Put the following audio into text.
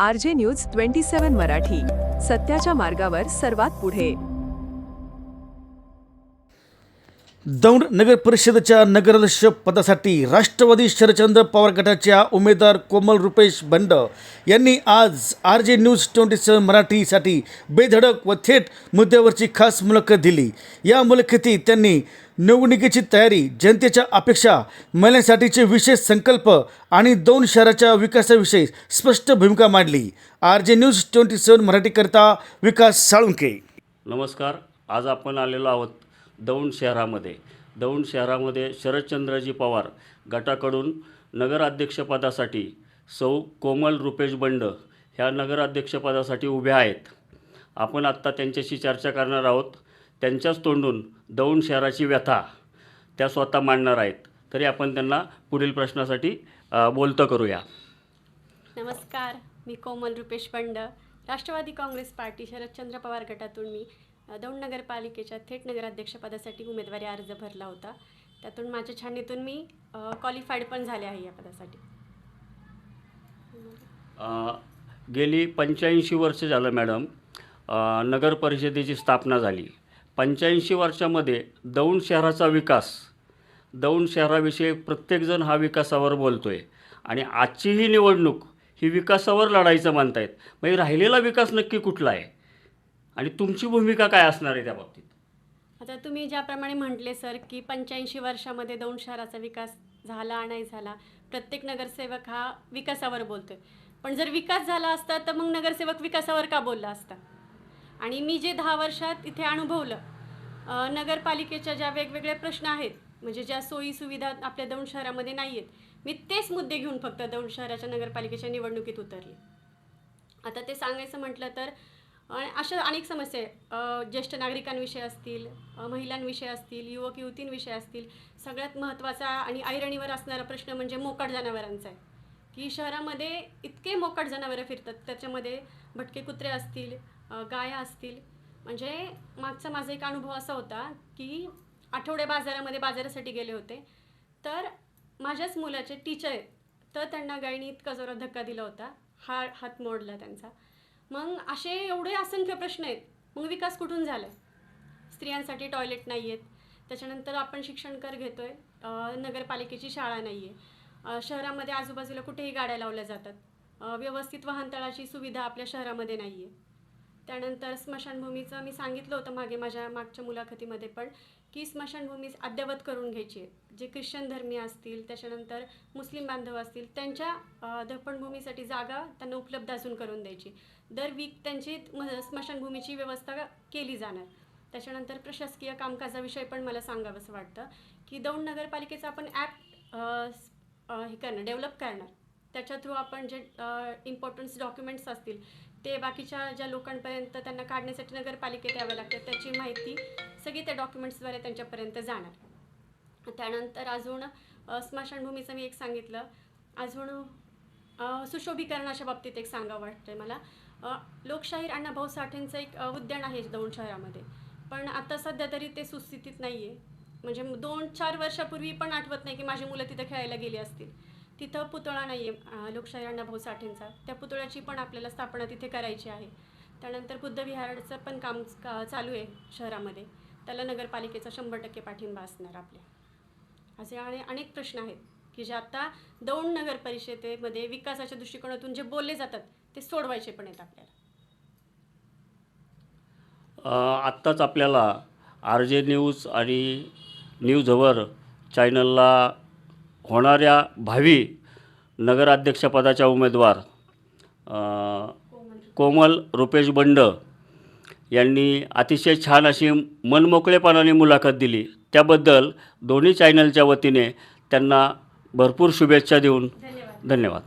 R J news twenty seven Marathi. सत्याच्या मार्गावर सर्वात पुढे. दौंड नगर परिषदेच्या नगराध्यक्ष पदासाठी राष्ट्रवादी शरदचंद्र पवार गटाच्या उमेदवार कोमल रुपेश बंड यांनी आज R J news twenty seven मराठीसाठी बेधडक व थेट मुद्द्यावरची खास मुलाखत दिली. या मुलाखतीत त्यांनी निवडणुकीची तयारी जनतेच्या अपेक्षा महिलांसाठीचे विशेष संकल्प आणि दोन शहराच्या विकासाविषयी स्पष्ट भूमिका मांडली. R J news twenty seven मराठीकरता Vikas Salunke नमस्कार. आज आपण आलेलो आहोत दौंड शहरामध्ये. दौंड शहरामध्ये शरदचंद्रजी पवार गटाकडून नगराध्यक्षपदासाठी सौ. कोमल रुपेश बंड ह्या नगराध्यक्षपदासाठी उभ्या आहेत. आपण आत्ता त्यांच्याशी चर्चा करणार आहोत. त्यांच्याच तोंडून दौंड शहराची व्यथा त्या स्वतः मांडणार आहेत. तरी आपण त्यांना पुढील प्रश्नासाठी बोलतं करूया. नमस्कार. मी कोमल रुपेश बंड. राष्ट्रवादी काँग्रेस पार्टी शरदचंद्र पवार गटातून मी. दौंड नगरपालिकेच्या थेट नगराध्यक्षपदासाठी उमेदवारी अर्ज भरला होता. त्यातून माझ्या छाननीतून मी क्वालिफाईड पण झाले आहे या पदासाठी. गेली पंच्याऐंशी वर्ष झालं मॅडम नगर परिषदेची स्थापना झाली. पंच्याऐंशी वर्षामध्ये दौंड शहराचा विकास दौंड शहराविषयी प्रत्येकजण हा विकासावर बोलतो आहे आणि आजची ही निवडणूक ही विकासावर लढायचं मानतायत. म्हणजे राहिलेला विकास नक्की कुठला आहे? आणि तुमची भूमिका काय असणार आहे त्या बाबतीत? आता तुम्ही ज्याप्रमाणे म्हटले सर की पंच्याऐंशी वर्षामध्ये दौंड शहराचा विकास झाला नाही झाला प्रत्येक नगरसेवक हा विकासावर बोलतोय. पण जर विकास झाला असता तर मग नगरसेवक विकासावर का बोलला असता? आणि मी जे दहा वर्षात इथे अनुभवलं नगरपालिकेच्या ज्या वेगवेगळ्या प्रश्न आहेत म्हणजे ज्या सोयी सुविधा आपल्या दौंड शहरामध्ये नाही आहेत मी तेच मुद्दे घेऊन फक्त दौंड शहराच्या नगरपालिकेच्या निवडणुकीत उतरले. आता ते सांगायचं म्हटलं तर आणि अशा अनेक समस्या आहे ज्येष्ठ नागरिकांविषयी असतील महिलांविषयी असतील युवक युवतींविषयी असतील सगळ्यात महत्त्वाचा आणि ऐरणीवर असणारा प्रश्न म्हणजे मोकाट जनावरांचा आहे. की शहरामध्ये इतके मोकाट जनावरं फिरतात त्याच्यामध्ये भटके कुत्रे असतील गाया असतील. म्हणजे मागचा माझा एक अनुभव असा होता की आठवडे बाजारामध्ये बाजारासाठी गेले होते. तर माझ्याच मुलाचे टीचर आहेत. तर त्यांना गायीने इतका जोरात धक्का दिला होता. हा हात मोडला त्यांचा. मग असे एवढे असंख्य प्रश्न आहेत. मग विकास कुठून झाला आहे स्त्रियांसाठी टॉयलेट नाही आहेत त्याच्यानंतर आपण शिक्षण कर घेतो आहे नगरपालिकेची शाळा नाही आहे शहरामध्ये आजूबाजूला कुठेही गाड्या लावल्या जातात. व्यवस्थित वाहनतळाची सुविधा आपल्या शहरामध्ये नाही आहे त्यानंतर स्मशानभूमीचं मी सांगितलं होतं मागे माझ्या मागच्या मुलाखतीमध्ये पण की स्मशानभूमी अद्ययावत करून घ्यायची आहे. जे ख्रिश्चन धर्मीय असतील त्याच्यानंतर मुस्लिम बांधव असतील त्यांच्या अ, दफनभूमीसाठी जागा त्यांना उपलब्ध अजून करून द्यायची. दर वीक त्यांची म- स्मशानभूमीची व्यवस्था केली जाणार. त्याच्यानंतर प्रशासकीय कामकाजाविषयी पण मला सांगावंसं वाटतं की दौंड नगरपालिकेचं आपण ॲप हे करणार डेव्हलप करणार. त्याच्या थ्रू आपण जे इम्पॉर्टन्स डॉक्युमेंट्स असतील ते बाकीच्या ज्या लोकांपर्यंत त्यांना काढण्यासाठी नगरपालिकेत यावं लागतं त्याची माहिती सगळी त्या डॉक्युमेंट्सद्वारे त्यांच्यापर्यंत जाणार. त्यानंतर अजून स्मशानभूमीचं मी एक सांगितलं. अजून सुशोभीकरणाच्या बाबतीत एक सांगावं वाटतंय मला. लोकशाहीर अण्णाभाऊ साठेंचं एक उद्यान आहे दौंड शहरामध्ये. पण आता सध्या तरी ते सुस्थितीत नाही आहे म्हणजे दोन चार वर्षापूर्वी पण आठवत नाही की माझी मुलं तिथं खेळायला गेली असतील. तिथं पुतळा नाही आहे लोकशाही अण्णाभाऊ साठेंचा. त्या पुतळ्याची पण आपल्याला स्थापना तिथे करायची आहे. त्यानंतर बुद्धविहाराचं पण काम का- चालू आहे शहरामध्ये. त्याला नगरपालिकेचा शंभर टक्के पाठिंबा असणार आपल्या. असे आणि अनेक प्रश्न आहेत की जे आता दौंड नगर परिषदेमध्ये विकासाच्या दृष्टिकोनातून जे बोलले जातात ते सोडवायचे पण आहेत आपल्याला. आत्ताच आपल्याला आर जे न्यूज आणि न्यूजवर चॅनलला होणाऱ्या भावी नगराध्यक्षपदाच्या उमेदवार कोमल रुपेश बंड यांनी अतिशय छान अशी मनमोकळेपणाने मुलाखत दिली. त्याबद्दल दोन्ही चॅनलच्या वतीने त्यांना भरपूर शुभेच्छा देऊन धन्यवाद.